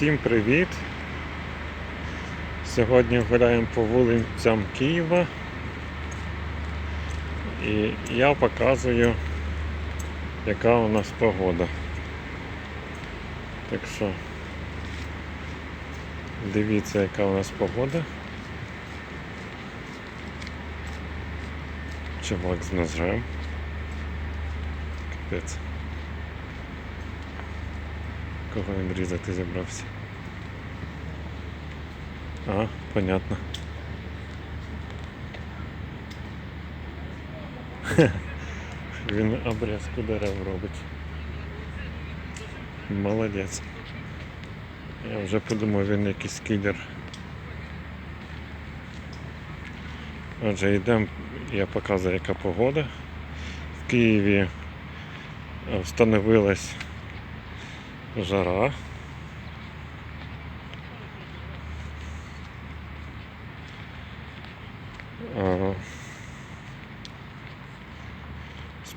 Всім привіт! Сьогодні гуляємо по вулицям Києва і я показую, яка у нас погода. Так що дивіться, яка у нас погода. Чувак з ножем. Капець. Кого він різати зібрався? А, понятно. Він обрізку дерев робить. Молодець. Я вже подумав, він якийсь кілер. Отже, йдемо, я показую, яка погода. В Києві встановилась жара.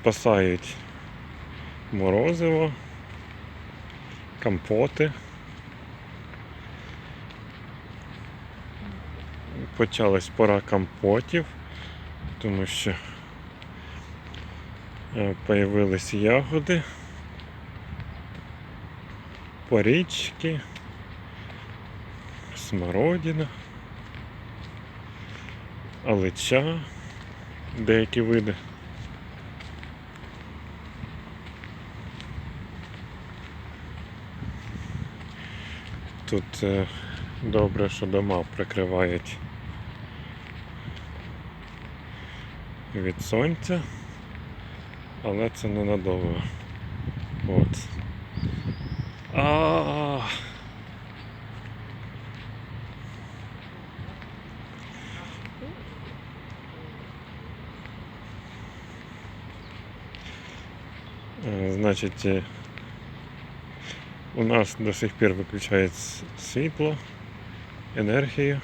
Спасають морозиво, компоти. Почалась пора компотів, тому що е, появились ягоди, порічки, смородина, алича, деякі види. Тут е, добре, що дома прикривають від сонця, але це ненадовго. От. Е, Значить, е, у нас до сих пір виключають світло, енергію.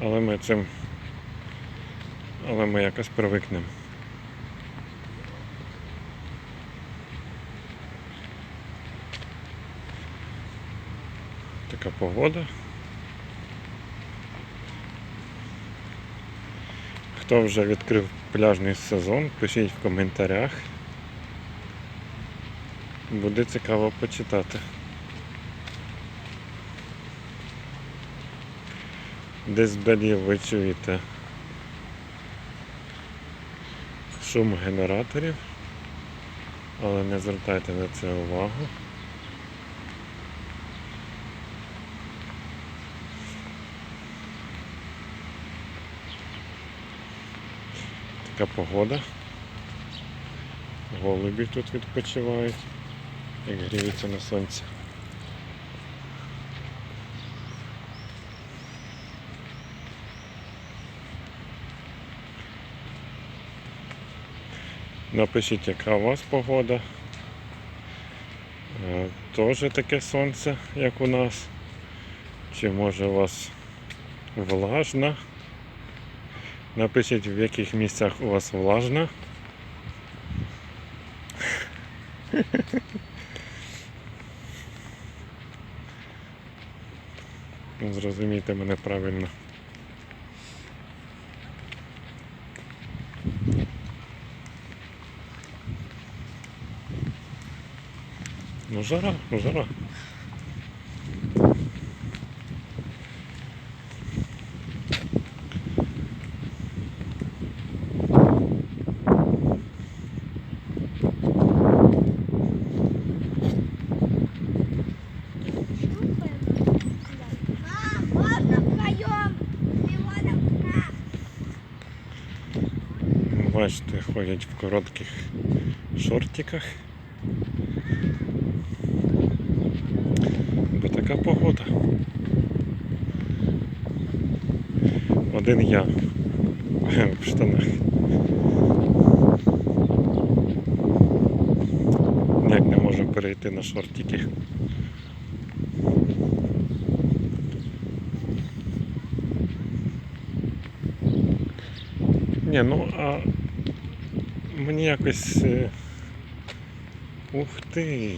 Але ми цим. Але ми якось привикнемо. Така погода. Хто вже відкрив пляжний сезон, пишіть в коментарях. Буде цікаво почитати. Вдалі ви чуєте шум генераторів, але не звертайте на це увагу. Така погода. Голубі тут відпочивають, як гріються на сонці. Напишіть, яка у вас погода. Е, Теж таке сонце, як у нас. Чи може у вас влажно? Напишіть, в яких місцях у вас влажно. Зрозумійте мене правильно. Жара, ну жара. А, можно вдвоем? Милана, Бачите, ходять в коротких шортиках. один я в штанах. як не можемо перейти на шортики. Ні, ну а мені якось... Е, ух ти!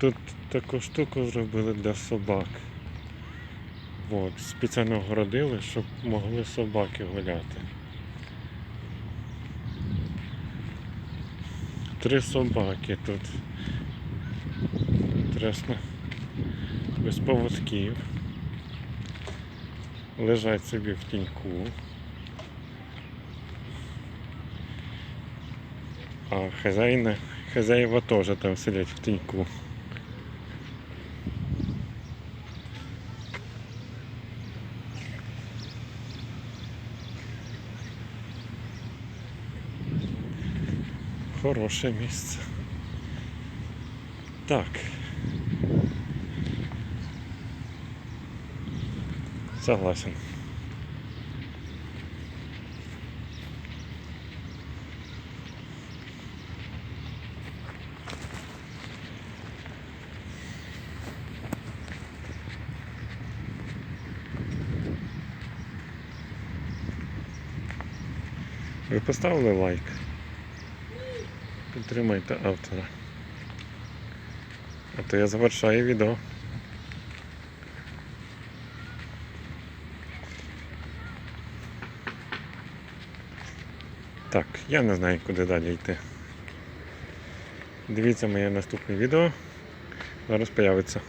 Тут таку штуку зробили для собак. От, спеціально огородили, щоб могли собаки гуляти. Три собаки тут. Інтересно. Без поводків. Лежать собі в тіньку. А хазяїна, хазяїва теж там сидять в тіньку. Хороше місце. Так. Согласен. Ви поставили лайк? Підтримайте автора. А то я завершаю відео. Так, я не знаю, куди далі йти. Дивіться моє наступне відео. Зараз появиться.